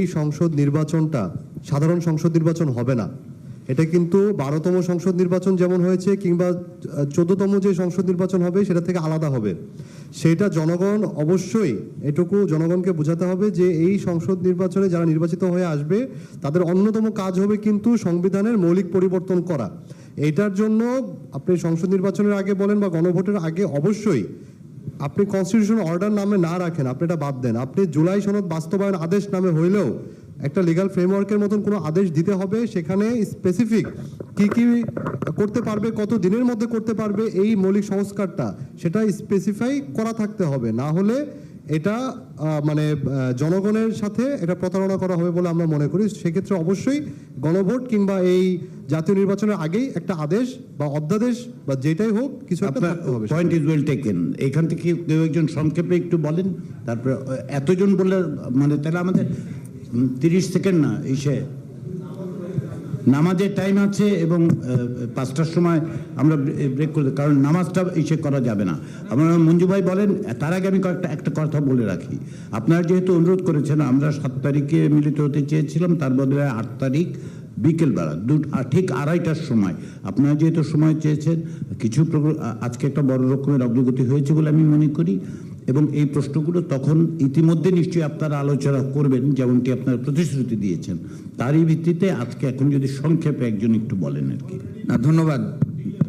এই সংসদ নির্বাচনটা সাধারণ সংসদ নির্বাচন হবে না। এটা কিন্তু বারোতম সংসদ নির্বাচন যেমন হয়েছে কিংবা চোদ্দতম যে সংসদ নির্বাচন হবে সেটা থেকে আলাদা হবে। সেটা জনগণ অবশ্যই এটুকু জনগণকে বোঝাতে হবে যে এই সংসদ নির্বাচনে যারা নির্বাচিত হয়ে আসবে, তাদের অন্যতম কাজ হবে কিন্তু সংবিধানের মৌলিক পরিবর্তন করা। এইটার জন্য আপনি সংসদ নির্বাচনের আগে বলেন বা গণভোটের আগে অবশ্যই আপনি কনস্টিটিউশন অর্ডার নামে না রাখেন, আপনি এটা বাদ দেন। আপনি জুলাই সনদ বাস্তবায়ন আদেশ নামে হইলেও একটা লিগাল ফ্রেমওয়ার্কের মতন কোনো আদেশ দিতে হবে, সেখানে স্পেসিফিক কি কি করতে পারবে, কত দিনের মধ্যে করতে পারবে, এই মৌলিক সংস্কারটা, সেটা স্পেসিফাই করা থাকতে হবে। না হলে এটা মানে জনগণের সাথে এটা প্রতারণা করা হবে বলে আমরা মনে করি। সেক্ষেত্রে অবশ্যই গণভোট কিংবা এই জাতীয় নির্বাচনের আগেই একটা আদেশ বা অধ্যাদেশ বা যেটাই হোক কিছু একটা হবে পয়েন্ট ইজ ওয়েল টেকেন এখান থেকে কেউ একজন সংক্ষেপে একটু বলেন তারপরে এতজন বললে মানে তাহলে আমাদের তিরিশ সেকেন্ড না এসে। নামাজের টাইম আছে এবং পাঁচটার সময় আমরা ব্রেক করে কারণ নামাজটা এসে করা যাবে না। আমরা মঞ্জু ভাই বলেন তার আগে আমি কয়েকটা একটা কথা বলে রাখি। আপনারা যেহেতু অনুরোধ করেছেন আমরা সাত তারিখে মিলিত হতে চেয়েছিলাম তার বদলে আট তারিখ বিকেলবেলা দু ঠিক আড়াইটার সময়। আপনারা যেহেতু সময় চেয়েছেন, কিছু আজকে একটা বড় রকমের অগ্রগতি হয়েছে বলে আমি মনে করি এবং এই প্রশ্নগুলো তখন ইতিমধ্যে নিশ্চয়ই আপনারা আলোচনা করবেন, যেমনটি আপনারা প্রতিশ্রুতি দিয়েছেন। তারই ভিত্তিতে আজকে এখন যদি সংক্ষেপে একজন একটু বলেন আর কি। না, ধন্যবাদ।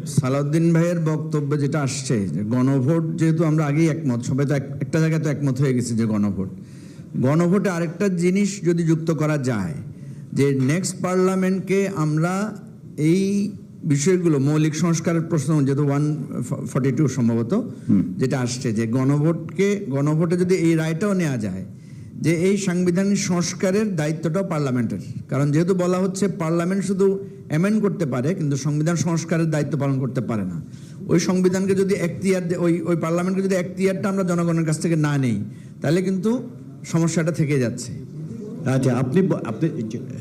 সালাউদ্দিন ভাইয়ের বক্তব্য যেটা আসছে, যে গণভোট যেহেতু আমরা আগেই একমত, সবাই তো এক- একটা জায়গায় তো একমত হয়ে গেছে যে গণভোট। গণভোটে আরেকটা জিনিস যদি যুক্ত করা যায় যে নেক্সট পার্লামেন্টকে আমরা এই বিষয়গুলো মৌলিক সংস্কারের প্রশ্ন যেহেতু ওয়ান ফর্টি টু সম্ভবত যেটা আসছে যে গণভোটকে গণভোটে যদি এই রায়টাও নেওয়া যায় যে এই সাংবিধানিক সংস্কারের দায়িত্বটাও পার্লামেন্টের। কারণ যেহেতু বলা হচ্ছে পার্লামেন্ট শুধু অ্যামেন্ড করতে পারে কিন্তু সংবিধান সংস্কারের দায়িত্ব পালন করতে পারে না। ওই সংবিধানকে যদি এখতিয়ার ওই ওই পার্লামেন্টকে যদি এখতিয়ারটা আমরা জনগণের কাছ থেকে না নেই তাহলে কিন্তু সমস্যাটা থেকে যাচ্ছে। আচ্ছা আপনি আপনি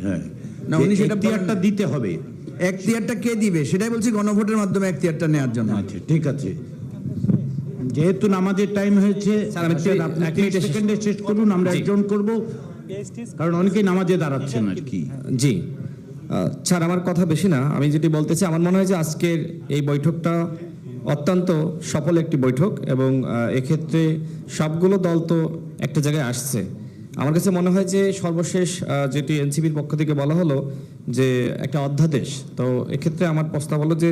হ্যাঁ। না, উনি সেটা বলেন। দিতে হবে। এখতিয়ারটা কে দিবে? সেটাই বলছি গণভোটের মাধ্যমে এখতিয়ারটা নেওয়ার জন্য। আচ্ছা ঠিক আছে। যেহেতু নামাজের টাইম হয়েছে আপনি এক শেষ- সেকেন্ডে শেষ করুন আমরা। একজন করব। কারণ অনেকেই নামাজে দাঁড়াচ্ছেন আর কি। জি। স্যার আমার কথা বেশি না। আমি যেটি বলতে চাই আমার মনে হয় যে আজকের এই বৈঠকটা অত্যন্ত সফল একটি বৈঠক এবং এক্ষেত্রে সবগুলো দল তো একটা জায়গায় আসছে। আমার কাছে মনে হয় যে সর্বশেষ যেটি এনসিপির পক্ষ থেকে বলা হলো যে একটা অধ্যাদেশ তো এক্ষেত্রে আমার প্রস্তাব হলো যে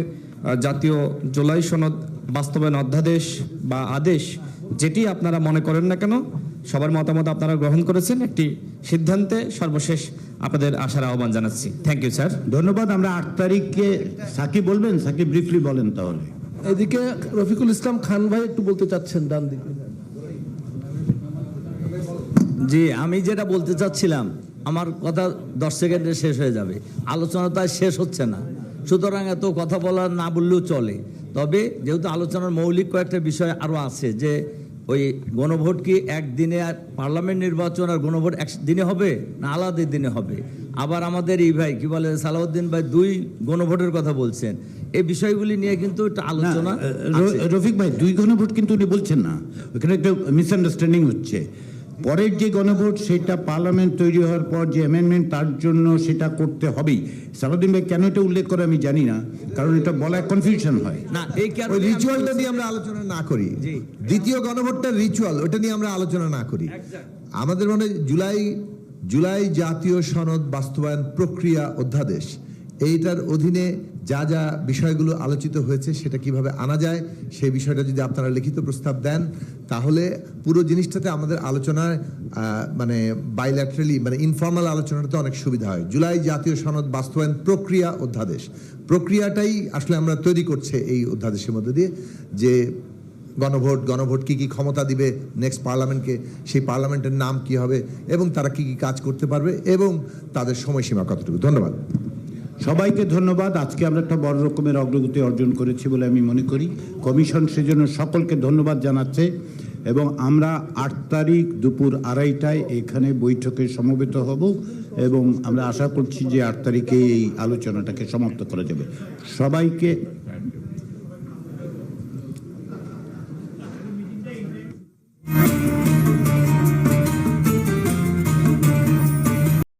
জাতীয় জুলাই সনদ বাস্তবায়ন অধ্যাদেশ বা আদেশ যেটি আপনারা মনে করেন না কেন সবার মতামত আপনারা গ্রহণ করেছেন একটি সিদ্ধান্তে সর্বশেষ আপনাদের আসার আহ্বান জানাচ্ছি। থ্যাংক ইউ স্যার ধন্যবাদ আমরা আট তারিখে সাকিব বলবেন সাকিব ব্রিফলি বলেন তাহলে। এদিকে রফিকুল ইসলাম খান ভাই একটু বলতে চাচ্ছেন ডান দিকে। জি আমি যেটা বলতে চাচ্ছিলাম আমার কথা দশ সেকেন্ডে শেষ হয়ে যাবে। আলোচনা তাই শেষ হচ্ছে না। সুতরাং এত কথা বলা না বললেও চলে। তবে যেহেতু আলোচনার মৌলিক কয়েকটা বিষয় আরও আছে যে ওই গণভোট কি একদিনে আর পার্লামেন্ট নির্বাচন আর গণভোট এক দিনে হবে না আলাদা দিনে হবে? আবার আমাদের এই ভাই কি বলে সালাউদ্দিন ভাই দুই গণভোটের কথা বলছেন। এই বিষয়গুলি নিয়ে কিন্তু একটা আলোচনা রফিক ভাই দুই গণভোট কিন্তু উনি বলছেন না। ওখানে একটা মিসআন্ডারস্ট্যান্ডিং হচ্ছে। পরের যে গণভোট সেটা পার্লামেন্ট তৈরি হওয়ার পর যে অ্যামেন্ডমেন্ট তার জন্য সেটা করতে হবেই। সালাউদ্দিন ভাই কেন এটা উল্লেখ করে আমি জানি না কারণ এটা বলা কনফিউশন হয়। না এই রিচুয়ালটা নিয়ে আমরা আলোচনা না করি। দ্বিতীয় গণভোটটার রিচুয়াল ওটা নিয়ে আমরা আলোচনা না করি। আমাদের মনে জুলাই জুলাই জাতীয় সনদ বাস্তবায়ন প্রক্রিয়া অধ্যাদেশ। এইটার অধীনে যা যা বিষয়গুলো আলোচিত হয়েছে সেটা কীভাবে আনা যায়, সেই বিষয়টা যদি আপনারা লিখিত প্রস্তাব দেন, তাহলে পুরো জিনিসটাতে আমাদের আলোচনায় মানে বাইল্যাটারালি মানে ইনফর্মাল আলোচনাটাতে অনেক সুবিধা হয়। জুলাই জাতীয় সনদ বাস্তবায়ন প্রক্রিয়া অধ্যাদেশ। প্রক্রিয়াটাই আসলে আমরা তৈরি করছে এই অধ্যাদেশের মধ্যে দিয়ে যে গণভোট গণভোট কী কী ক্ষমতা দিবে নেক্সট পার্লামেন্টকে, সেই পার্লামেন্টের নাম কি হবে, এবং তারা কি কি কাজ করতে পারবে, এবং তাদের সময়সীমা কতটুকু। ধন্যবাদ। সবাইকে ধন্যবাদ। আজকে আমরা একটা বড় রকমের অগ্রগতি অর্জন করেছি বলে আমি মনে করি। কমিশন সেজন্য সকলকে ধন্যবাদ জানাচ্ছে এবং আমরা আট তারিখ দুপুর আড়াইটায় এখানে বৈঠকে সমবেত হব এবং আমরা আশা করছি যে আট তারিখে এই আলোচনাটাকে সমাপ্ত করা যাবে। সবাইকে